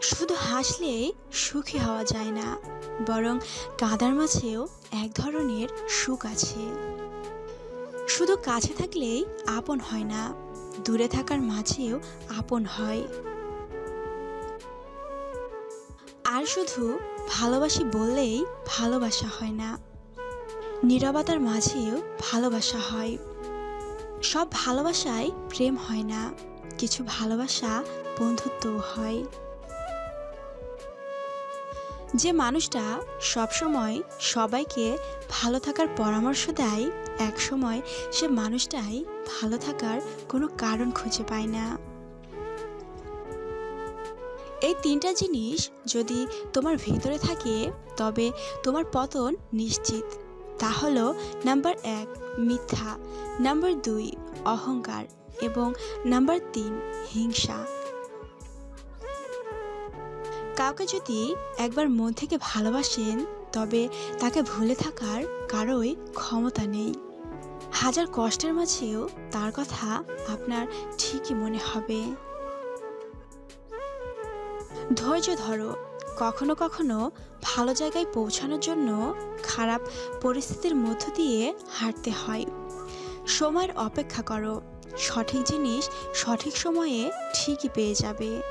শুধু হাসলেই সুখী হওয়া যায় না, বরং কাদার মাঝেও এক ধরনের সুখ আছে। শুধু কাছে থাকলেই আপন হয় না, দূরে থাকার মাঝেও আপন হয়। আর শুধু ভালোবাসি বললেই ভালোবাসা হয় না, নীরবতার মাঝেও ভালোবাসা হয়। সব ভালোবাসায় প্রেম হয় না, কিছু ভালোবাসা বন্ধুত্বও হয়। যে মানুষটা সবসময় সবাইকে ভালো থাকার পরামর্শ দেয় এক সময় সে মানুষটাই ভালো থাকার কোনো কারণ খুঁজে পায় না। এই তিনটা জিনিস যদি তোমার ভেতরে থাকে, তবে তোমার পতন নিশ্চিত। তা হলো নাম্বার এক, মিথ্যা। নাম্বার দুই, অহংকার। এবং নাম্বার তিন, হিংসা। কাউকে যদি একবার মন থেকে ভালোবাসেন, তবে তাকে ভুলে থাকার কারোই ক্ষমতা নেই। হাজার কষ্টের মাঝেও তার কথা আপনার ঠিকই মনে হবে। ধৈর্য ধরো, কখনো কখনো ভালো জায়গায় পৌঁছানোর জন্য খারাপ পরিস্থিতির মধ্য দিয়ে হাঁটতে হয়। সময়ের অপেক্ষা করো, সঠিক জিনিস সঠিক সময়ে ঠিকই পেয়ে যাবে।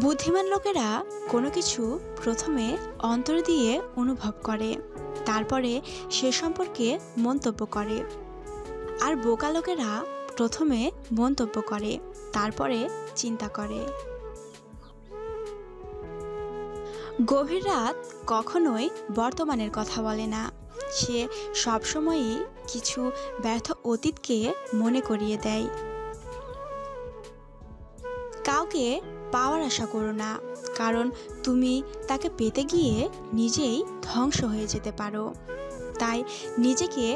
বুদ্ধিমান লোকেরা কোনো কিছু প্রথমে অন্তর দিয়ে অনুভব করে, তারপরে সে সম্পর্কে মন্তব্য করে। আর বোকা লোকেরা প্রথমে মন্তব্য করে, তারপরে চিন্তা করে। গভীর রাত কখনোই বর্তমানের কথা বলে না। সে সবসময়ই কিছু ব্যর্থ অতীতকে মনে করিয়ে দেয়। কাউকে পাওয়ার আশা করো না, কারণ তুমি তাকে পেতে গিয়ে নিজেই ধ্বংস হয়ে যেতে পারো। তাই নিজেকে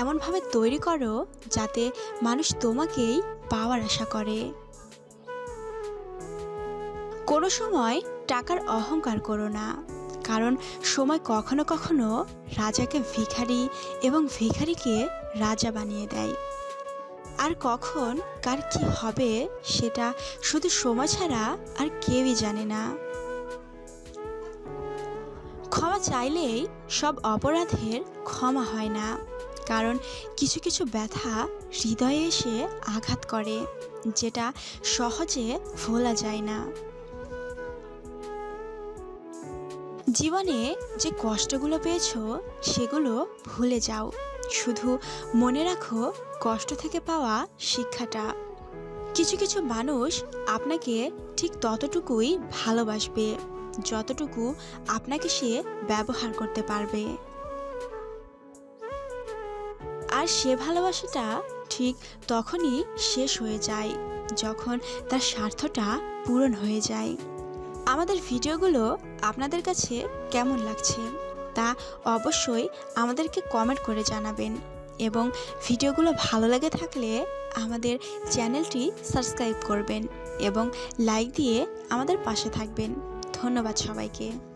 এমনভাবে তৈরি করো যাতে মানুষ তোমাকেই পাওয়ার আশা করে। কোনো সময় টাকার অহংকার করো না, কারণ সময় কখনো কখনো রাজাকে ভিখারি এবং ভিখারিকে রাজা বানিয়ে দেয়। আর কখন কার কি হবে সেটা শুধু সময় ছাড়া আর কেউই জানে না। ক্ষমা চাইলেই সব অপরাধের ক্ষমা হয় না, কারণ কিছু কিছু ব্যথা হৃদয়ে এসে আঘাত করে, যেটা সহজে ভোলা যায় না। জীবনে যে কষ্টগুলো পেয়েছ, সেগুলো ভুলে যাও। শুধু মনে রাখো, কষ্ট থেকে পাওয়া শিক্ষাটা। কিছু কিছু মানুষ আপনাকে ঠিক ততটুকুই ভালোবাসবে, যতটুকু আপনাকে সে ব্যবহার করতে পারবে। আর সে ভালোবাসাটা ঠিক তখনই শেষ হয়ে যায়, যখন তার স্বার্থটা পূরণ হয়ে যায়। আমাদের ভিডিওগুলো আপনাদের কাছে কেমন লাগছে? তা অবশ্যই আমাদেরকে কমেন্ট করে জানাবেন। এবং ভিডিওগুলো ভালো লাগে থাকলে আমাদের চ্যানেলটি সাবস্ক্রাইব করবেন এবং লাইক দিয়ে আমাদের পাশে থাকবেন। ধন্যবাদ সবাইকে।